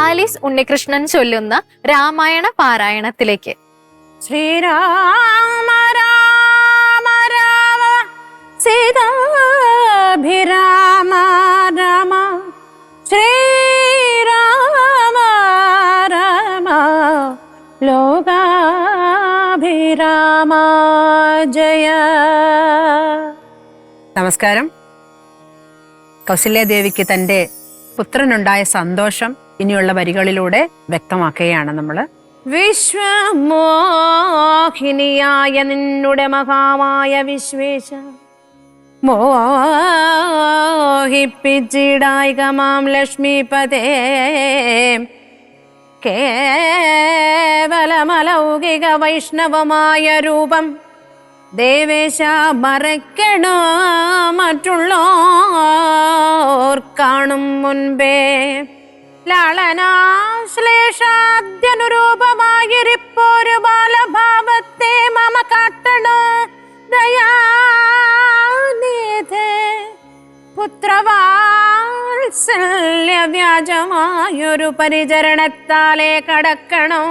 Alice Unnikrishnan ചൊല്ലുന്ന രാമായണ പാരായണത്തിലേക്ക്. ശ്രീരാമ രാമ രാമ സീതാഭിരാമ രാമ ശ്രീരാമ രാമ ലോകാഭിരാമ ജയ. നമസ്കാരം. കൗസല്യാദേവിക്ക് തന്റെ പുത്രനുണ്ടായ സന്തോഷം ഇനിയുള്ള വരികളിലൂടെ വ്യക്തമാക്കുകയാണ് നമ്മൾ വിശ്വമോഹിനിയായ നിന്നുടെ മഹാമായ വിശ്വേശ മോഹിപ്പിച്ചിടായികമാം ലക്ഷ്മിപതേ. കേവലമലൗകിക വൈഷ്ണവമായ രൂപം ദേവേശ മറയ്ക്കണോ മറ്റുള്ളോർ കാണും മുൻപേ. ലാളനാശ്ലേഷാദ്യനുരൂപമായിരിപ്പോരു ബാലഭാവത്തെ മമ കാട്ടണോ. ദയാനിധേ പുത്രവാത്സല്യ വ്യാജമായൊരു പരിചരണത്താലേ കടക്കണോ?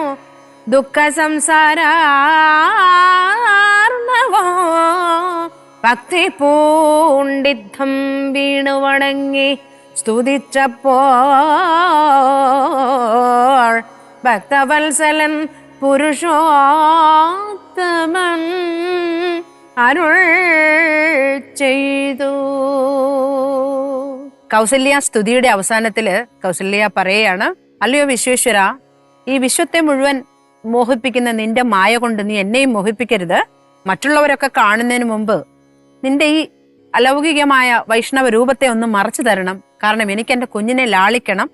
ദുഃഖ സംസാരാർണവോ ഭക്തി പൂണ്ടിദ്ധം വീണു വണങ്ങി സ്തുതിച്ചപ്പോൾ ഭക്തവത്സലൻ പുരുഷോത്തമൻ അരുൾ ചെയ്തു. കൗസല്യ സ്തുതിയുടെ അവസാനത്തിൽ കൗസല്യ പറയാണ് അല്ലയോ വിശ്വേശ്വര ഈ വിശ്വത്തെ മുഴുവൻ മോഹിപ്പിക്കുന്ന നിന്റെ മായ കൊണ്ട് നീ എന്നെയും മോഹിപ്പിക്കരുത്. മറ്റുള്ളവരൊക്കെ കാണുന്നതിന് മുമ്പ് നിന്റെ ഈ അലൗകികമായ വൈഷ്ണവ രൂപത്തെ ഒന്ന് മറച്ചു തരണം. കാരണം എനിക്ക് എന്റെ കുഞ്ഞിനെ ലാളിക്കണം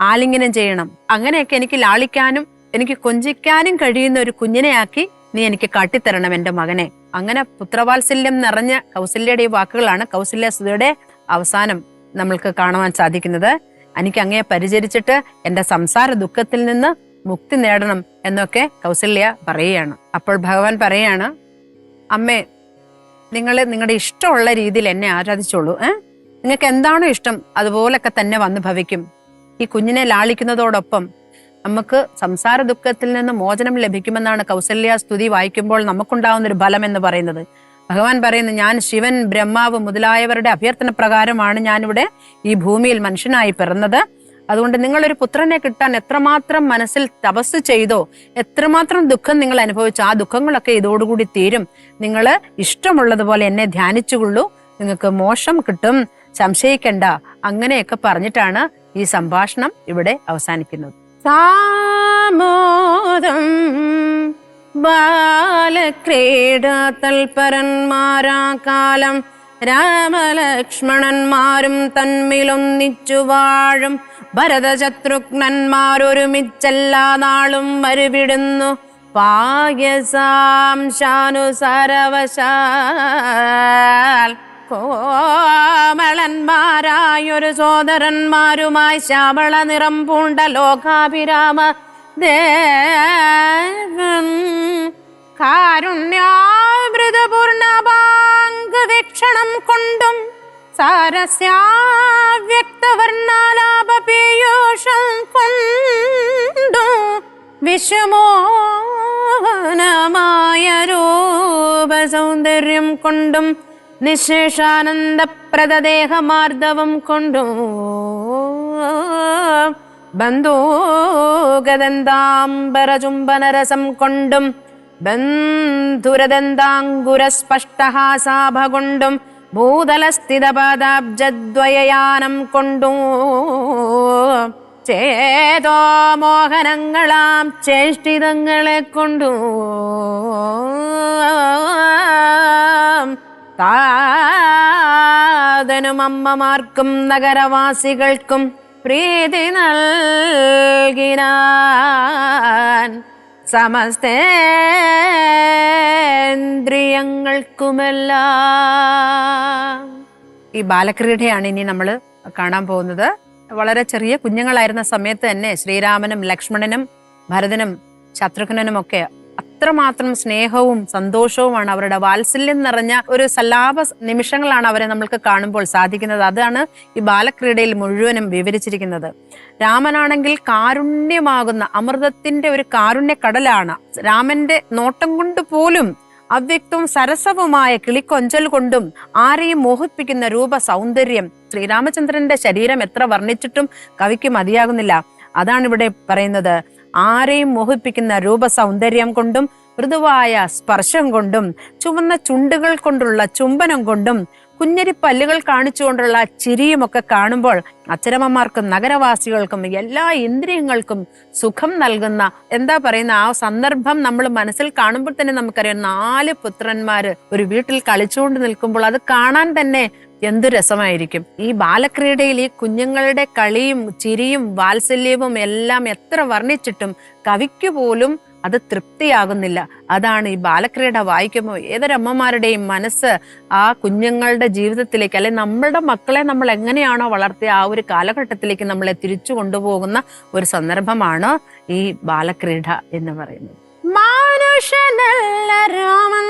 ആലിംഗനം ചെയ്യണം. അങ്ങനെയൊക്കെ എനിക്ക് ലാളിക്കാനും എനിക്ക് കൊഞ്ചിക്കാനും കഴിയുന്ന ഒരു കുഞ്ഞിനെ ആക്കി നീ എനിക്ക് കാട്ടിത്തരണം എന്റെ മകനെ. അങ്ങനെ പുത്രവാത്സല്യം നിറഞ്ഞ കൗസല്യയുടെ ഈ വാക്കുകളാണ് കൗസല്യ അവസാനം നമ്മൾക്ക് കാണുവാൻ സാധിക്കുന്നത്. എനിക്ക് അങ്ങയെ പരിചരിച്ചിട്ട് എന്റെ സംസാര ദുഃഖത്തിൽ നിന്ന് മുക്തി നേടണം എന്നൊക്കെ കൗസല്യ പറയുകയാണ്. അപ്പോൾ ഭഗവാൻ പറയാണ് അമ്മേ നിങ്ങൾ നിങ്ങളുടെ ഇഷ്ടമുള്ള രീതിയിൽ എന്നെ ആരാധിച്ചോളൂ ഏഹ് നിങ്ങൾക്ക് എന്താണോ ഇഷ്ടം അതുപോലൊക്കെ തന്നെ വന്ന് ഭവിക്കും. ഈ കുഞ്ഞിനെ ലാളിക്കുന്നതോടൊപ്പം നമുക്ക് സംസാര ദുഃഖത്തിൽ നിന്ന് മോചനം ലഭിക്കുമെന്നാണ് കൗസല്യ സ്തുതി വായിക്കുമ്പോൾ നമുക്കുണ്ടാവുന്ന ഒരു ഫലം എന്ന് പറയുന്നത്. ഭഗവാൻ പറയുന്നു ഞാൻ ശിവൻ ബ്രഹ്മാവ് മുതലായവരുടെ അഭ്യർത്ഥന പ്രകാരമാണ് ഞാനിവിടെ ഈ ഭൂമിയിൽ മനുഷ്യനായി പിറന്നത്. അതുകൊണ്ട് നിങ്ങളൊരു പുത്രനെ കിട്ടാൻ എത്രമാത്രം മനസ്സിൽ തപസ് ചെയ്തോ എത്രമാത്രം ദുഃഖം നിങ്ങൾ അനുഭവിച്ചു ആ ദുഃഖങ്ങളൊക്കെ ഇതോടുകൂടി തീരും. നിങ്ങൾ ഇഷ്ടമുള്ളതുപോലെ എന്നെ ധ്യാനിച്ചുകൊള്ളൂ. നിങ്ങൾക്ക് മോശം കിട്ടും. സംശയിക്കണ്ട. അങ്ങനെയൊക്കെ പറഞ്ഞിട്ടാണ് ഈ സംഭാഷണം ഇവിടെ അവസാനിക്കുന്നത്. സാമോദം ബാലക്രീഡാ തൽപരന്മാരാ കാലം രാമലക്ഷ്മണന്മാരും തന്മിലൊന്നിച്ചു വാഴും. ഭരതശത്രുഘ്നന്മാരൊരുമിച്ചെല്ലാ നാളും മരുവിടുന്നു പായസാംശാനുസരവശാൽ കോമളന്മാരായൊരു സോദരന്മാരുമായി ശ്യാമള നിറം പൂണ്ട ലോകാഭിരാമ. ദേവൻ സാരസ്യാവ്യക്തവർണാലാപ കൊണ്ടു കൊണ്ടും വിശ്വമോഹനമായ രൂപ സൗന്ദര്യം കൊണ്ടും നിശേഷാനന്ദപ്രദദേഹമാർദ്ദവം കൊണ്ടും ബന്ധൂഗദന്താംബരചുംബനരസം കൊണ്ടും ബന്ധുരദന്താങ്കുരസ്പഷ്ടഹാസാഭ കൊണ്ടും ഭൂതലസ്ഥിതപദാബ്ജദ്വയയാനം കൊണ്ടു. ചേതോ മോഹനങ്ങളാം ചേഷ്ടിതങ്ങളെ കൊണ്ടു. താതനും അമ്മമാർക്കും നഗരവാസികൾക്കും പ്രീതി നൽകിനാൻ. സമസ്തേന്ദ്രിയങ്ങൾക്കുമെല്ലാം. ഈ ബാലക്രീഡയാണ് ഇനി നമ്മൾ കാണാൻ പോകുന്നത്. വളരെ ചെറിയ കുഞ്ഞുങ്ങളായിരുന്ന സമയത്ത് തന്നെ ശ്രീരാമനും ലക്ഷ്മണനും ഭരതനും ശത്രുഘ്നനും ഒക്കെ എത്രമാത്രം സ്നേഹവും സന്തോഷവുമാണ് അവരുടെ വാത്സല്യം നിറഞ്ഞ ഒരു സല്ലാപ നിമിഷങ്ങളാണ് അവരെ നമ്മൾക്ക് കാണുമ്പോൾ സാധിക്കുന്നത്. അതാണ് ഈ ബാലക്രീഡയിൽ മുഴുവനും വിവരിച്ചിരിക്കുന്നത്. രാമനാണെങ്കിൽ കാരുണ്യമാകുന്ന അമൃതത്തിന്റെ ഒരു കാരുണ്യ കടലാണ് രാമന്റെ നോട്ടം കൊണ്ട് പോലും അവ്യക്തവും സരസവുമായ കിളിക്കൊഞ്ചൽ കൊണ്ടും ആരെയും മോഹിപ്പിക്കുന്ന രൂപ സൗന്ദര്യം ശ്രീരാമചന്ദ്രന്റെ ശരീരം എത്ര വർണിച്ചിട്ടും കവിക്ക് മതിയാകുന്നില്ല. അതാണ് ഇവിടെ പറയുന്നത്. ആരെയും മോഹിപ്പിക്കുന്ന രൂപ സൗന്ദര്യം കൊണ്ടും മൃദുവായ സ്പർശം കൊണ്ടും ചുവന്ന ചുണ്ടുകൾ കൊണ്ടുള്ള ചുംബനം കൊണ്ടും കുഞ്ഞരി പല്ലുകൾ കാണിച്ചുകൊണ്ടുള്ള ചിരിയുമൊക്കെ കാണുമ്പോൾ അച്ഛനമ്മമാർക്കും നഗരവാസികൾക്കും എല്ലാ ഇന്ദ്രിയങ്ങൾക്കും സുഖം നൽകുന്ന എന്താ പറയുന്ന ആ സന്ദർഭം നമ്മൾ മനസ്സിൽ കാണുമ്പോൾ തന്നെ നമുക്കറിയാം നാല് പുത്രന്മാര് ഒരു വീട്ടിൽ കളിച്ചുകൊണ്ട് നിൽക്കുമ്പോൾ അത് കാണാൻ തന്നെ എന്തു രസമായിരിക്കും? ഈ ബാലക്രീഡയിൽ ഈ കുഞ്ഞുങ്ങളുടെ കളിയും ചിരിയും വാത്സല്യവും എല്ലാം എത്ര വർണിച്ചിട്ടും കവിക്ക് പോലും അത് തൃപ്തിയാകുന്നില്ല. അതാണ് ഈ ബാലക്രീഡ വായിക്കുമ്പോൾ ഏതൊരമ്മമാരുടെയും മനസ്സ് ആ കുഞ്ഞുങ്ങളുടെ ജീവിതത്തിലേക്ക് അല്ലെ നമ്മളുടെ മക്കളെ നമ്മൾ എങ്ങനെയാണോ വളർത്തിയ ആ ഒരു കാലഘട്ടത്തിലേക്ക് നമ്മളെ തിരിച്ചു കൊണ്ടുപോകുന്ന ഒരു സന്ദർഭമാണ് ഈ ബാലക്രീഡ എന്ന് പറയുന്നത്. മാനുഷനല്ല രാമൻ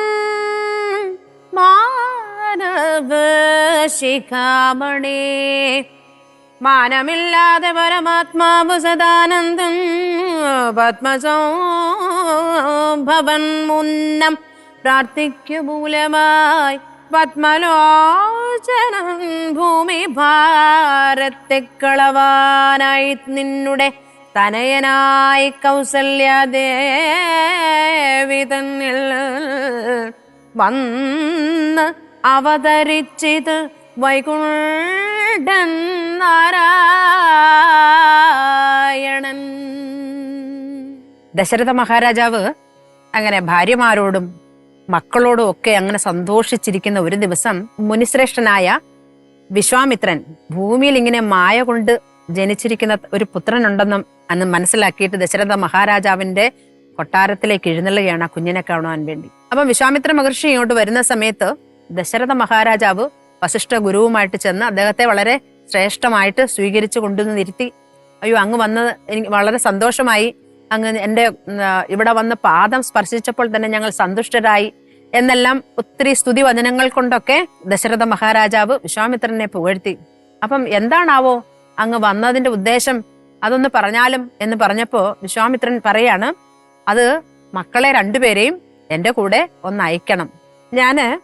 മാനവ ശിഖാമണി മാനമില്ലാതെ പരമാത്മാവ് സദാനന്ദം പത്മസോഭവൻ മുന്നം പ്രാർത്ഥിക്കുമൂലമായി പത്മലോചനം ഭൂമി ഭാരത്തെ കളവാനായി നിന്നുടെ തനയനായി കൗസല്യദേവി വന്ന് അവതരിച്ചിത് വൈകുണ്ഠൻ നാരായണൻ. ദശരഥ മഹാരാജാവ് അങ്ങനെ ഭാര്യമാരോടും മക്കളോടും ഒക്കെ അങ്ങനെ സന്തോഷിച്ചിരിക്കുന്ന ഒരു ദിവസം മുനിശ്രേഷ്ഠനായ വിശ്വാമിത്രൻ ഭൂമിയിൽ ഇങ്ങനെ മായ കൊണ്ട് ജനിച്ചിരിക്കുന്ന ഒരു പുത്രനുണ്ടെന്നും അന്ന് മനസ്സിലാക്കിയിട്ട് ദശരഥ മഹാരാജാവിന്റെ കൊട്ടാരത്തിലേക്ക് എഴുന്നള്ളുകയാണ് ആ കുഞ്ഞിനെ കാണുവാൻ വേണ്ടി. അപ്പം വിശ്വാമിത്ര മഹർഷി ഇങ്ങോട്ട് വരുന്ന സമയത്ത് ദശരഥ മഹാരാജാവ് വസിഷ്ഠ ഗുരുവുമായിട്ട് ചെന്ന് അദ്ദേഹത്തെ വളരെ ശ്രേഷ്ഠമായിട്ട് സ്വീകരിച്ചു കൊണ്ടുവന്ന് ഇരുത്തി അയ്യോ അങ്ങ് വന്നത് എനിക്ക് വളരെ സന്തോഷമായി. അങ്ങ് എന്റെ ഇവിടെ വന്ന് പാദം സ്പർശിച്ചപ്പോൾ തന്നെ ഞങ്ങൾ സന്തുഷ്ടരായി. എന്നെല്ലാം ഒത്തിരി സ്തുതി വചനങ്ങൾ കൊണ്ടൊക്കെ ദശരഥ മഹാരാജാവ് വിശ്വാമിത്രനെ പുകഴ്ത്തി. അപ്പം എന്താണാവോ അങ്ങ് വന്നതിന്റെ ഉദ്ദേശം? അതൊന്ന് പറഞ്ഞാലും? എന്ന് പറഞ്ഞപ്പോൾ വിശ്വാമിത്രൻ പറയാണ് അത് മക്കളെ രണ്ടുപേരെയും എന്റെ കൂടെ ഒന്ന് അയക്കണം. ഞാൻ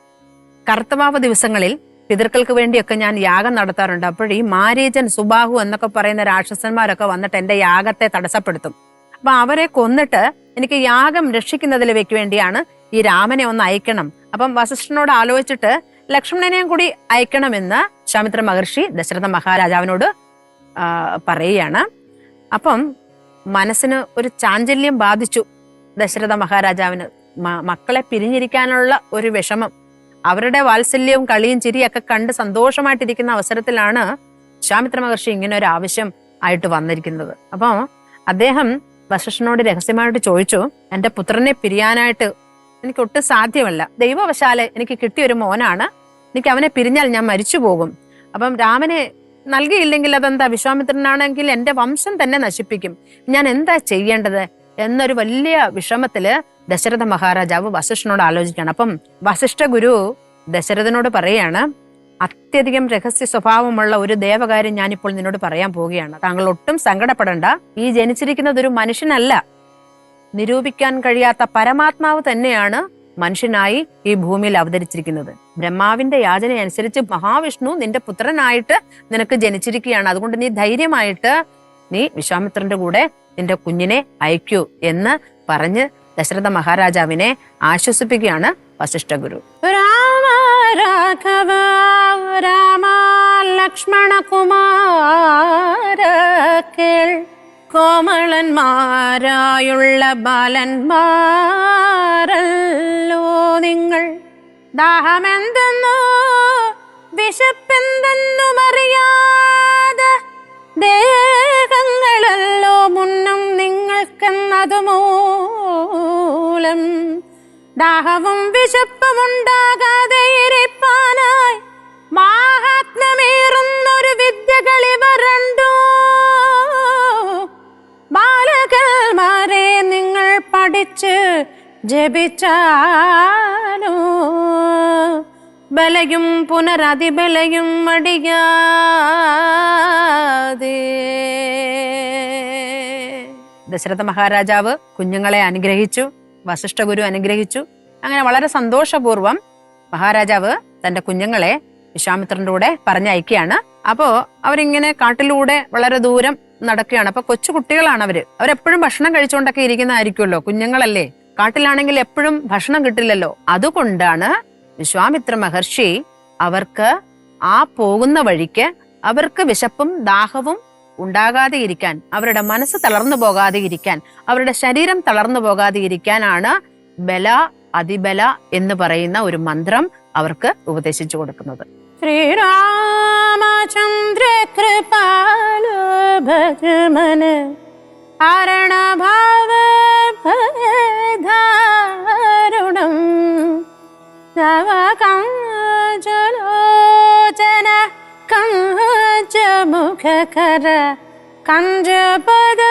കർത്തവാപ ദിവസങ്ങളിൽ പിതൃക്കൾക്ക് വേണ്ടിയൊക്കെ ഞാൻ യാഗം നടത്താറുണ്ട്. അപ്പോൾ ഈ മാരീജൻ സുബാഹു എന്നൊക്കെ പറയുന്ന രാക്ഷസന്മാരൊക്കെ വന്നിട്ട് എന്റെ യാഗത്തെ തടസ്സപ്പെടുത്തും. അപ്പൊ അവരെ കൊന്നിട്ട് എനിക്ക് യാഗം രക്ഷിക്കുന്നതിലേക്ക് വേണ്ടിയാണ് ഈ രാമനെ ഒന്ന് അയക്കണം. അപ്പം വസിഷ്ഠനോട് ആലോചിച്ചിട്ട് ലക്ഷ്മണനെയും കൂടി അയക്കണമെന്ന് ശമിത്ര മഹർഷി ദശരഥ മഹാരാജാവിനോട് പറയുകയാണ്. അപ്പം മനസ്സിന് ഒരു ചാഞ്ചല്യം ബാധിച്ചു ദശരഥ മഹാരാജാവിന്. മക്കളെ പിരിഞ്ഞിരിക്കാനുള്ള ഒരു വിഷമം അവരുടെ വാത്സല്യവും കളിയും ചിരിയൊക്കെ കണ്ട് സന്തോഷമായിട്ടിരിക്കുന്ന അവസരത്തിലാണ് വിശ്വാമിത്ര മഹർഷി ഇങ്ങനെ ഒരു ആവശ്യം ആയിട്ട് വന്നിരിക്കുന്നത്. അപ്പോൾ അദ്ദേഹം വശിഷ്ഠനോട് രഹസ്യമായിട്ട് ചോദിച്ചു എന്റെ പുത്രനെ പിരിയാനായിട്ട് എനിക്ക് ഒട്ടും സാധ്യമല്ല. ദൈവവശാൽ എനിക്ക് കിട്ടിയ ഒരു മോനാണ്. എനിക്ക് അവനെ പിരിഞ്ഞാൽ ഞാൻ മരിച്ചു പോകും. അപ്പം രാമനെ നൽകിയില്ലെങ്കിൽ അതെന്താ? വിശ്വാമിത്രനാണെങ്കിൽ എന്റെ വംശം തന്നെ നശിപ്പിക്കും. ഞാൻ എന്താ ചെയ്യേണ്ടത്? എന്നൊരു വലിയ വിഷമത്തിൽ ദശരഥ മഹാരാജാവ് വസിഷ്ഠനോട് ആലോചിക്കുകയാണ്. അപ്പം വസിഷ്ഠ ഗുരു ദശരഥനോട് പറയാണ് അത്യധികം രഹസ്യ സ്വഭാവമുള്ള ഒരു ദേവകാര്യം ഞാനിപ്പോൾ നിന്നോട് പറയാൻ പോവുകയാണ്. താങ്കൾ ഒട്ടും സങ്കടപ്പെടേണ്ട. ഈ ജനിച്ചിരിക്കുന്നത് ഒരു മനുഷ്യനല്ല. നിരൂപിക്കാൻ കഴിയാത്ത പരമാത്മാവ് തന്നെയാണ് മനുഷ്യനായി ഈ ഭൂമിയിൽ അവതരിച്ചിരിക്കുന്നത്. ബ്രഹ്മാവിന്റെ യാചന അനുസരിച്ച് മഹാവിഷ്ണു നിന്റെ പുത്രനായിട്ട് നിനക്ക് ജനിച്ചിരിക്കുകയാണ്. അതുകൊണ്ട് നീ ധൈര്യമായിട്ട് നീ വിശ്വാമിത്രന്റെ കൂടെ നിന്റെ കുഞ്ഞിനെ അയക്കൂ എന്ന് പറഞ്ഞ് ദശരഥ മഹാരാജാവിനെ ആശ്വസിപ്പിക്കുകയാണ് വസിഷ്ഠ ഗുരു. രാമ രാഘവ രാമ ലക്ഷ്മണ കുമാര കോമളന്മാരായുള്ള ബാലന്മാരല്ലോ നിങ്ങൾ. ദാഹമെന്തെന്നോ വിശപ്പെന്തെന്നും അറിയാതെ ദേഹങ്ങളല്ലോ മുന്നം നിങ്ങൾക്കെന്നതു മൂലം ദാഹവും വിശപ്പുമുണ്ടാകാതെ ഇരിപ്പാനായി മാഹാത്മ്യമേറുന്നൊരു വിദ്യകളിവ രണ്ടു. ബാലകന്മാരെ നിങ്ങൾ പഠിച്ച് ജപിച്ചാലോ? ബലയും പുനരതിബലയും അടിയാതെ ദശരഥ മഹാരാജാവ് കുഞ്ഞുങ്ങളെ അനുഗ്രഹിച്ചു വസിഷ്ഠ ഗുരു അനുഗ്രഹിച്ചു. അങ്ങനെ വളരെ സന്തോഷപൂർവം മഹാരാജാവ് തന്റെ കുഞ്ഞുങ്ങളെ വിശ്വാമിത്രന്റെ കൂടെ പറഞ്ഞയക്കുകയാണ്. അപ്പോ അവരിങ്ങനെ കാട്ടിലൂടെ വളരെ ദൂരം നടക്കുകയാണ്. അപ്പൊ കൊച്ചു കുട്ടികളാണ് അവർ. അവരെപ്പോഴും ഭക്ഷണം കഴിച്ചുകൊണ്ടൊക്കെ ഇരിക്കുന്നതായിരിക്കുമല്ലോ. കുഞ്ഞുങ്ങളല്ലേ. കാട്ടിലാണെങ്കിൽ എപ്പോഴും ഭക്ഷണം കിട്ടില്ലല്ലോ. അതുകൊണ്ടാണ് വിശ്വാമിത്ര മഹർഷി അവർക്ക് ആ പോകുന്ന വഴിക്ക് അവർക്ക് വിശപ്പും ദാഹവും ഉണ്ടാകാതെ ഇരിക്കാൻ അവരുടെ മനസ്സ് തളർന്നു പോകാതെ ഇരിക്കാൻ അവരുടെ ശരീരം തളർന്നു പോകാതെ ഇരിക്കാനാണ് ബല അതിബല എന്ന് പറയുന്ന ഒരു മന്ത്രം അവർക്ക് ഉപദേശിച്ചു കൊടുക്കുന്നത്. ശ്രീരാമചന്ദ്ര കൃപാലോ കഞ്ചമുഖകര കഞ്ചപദ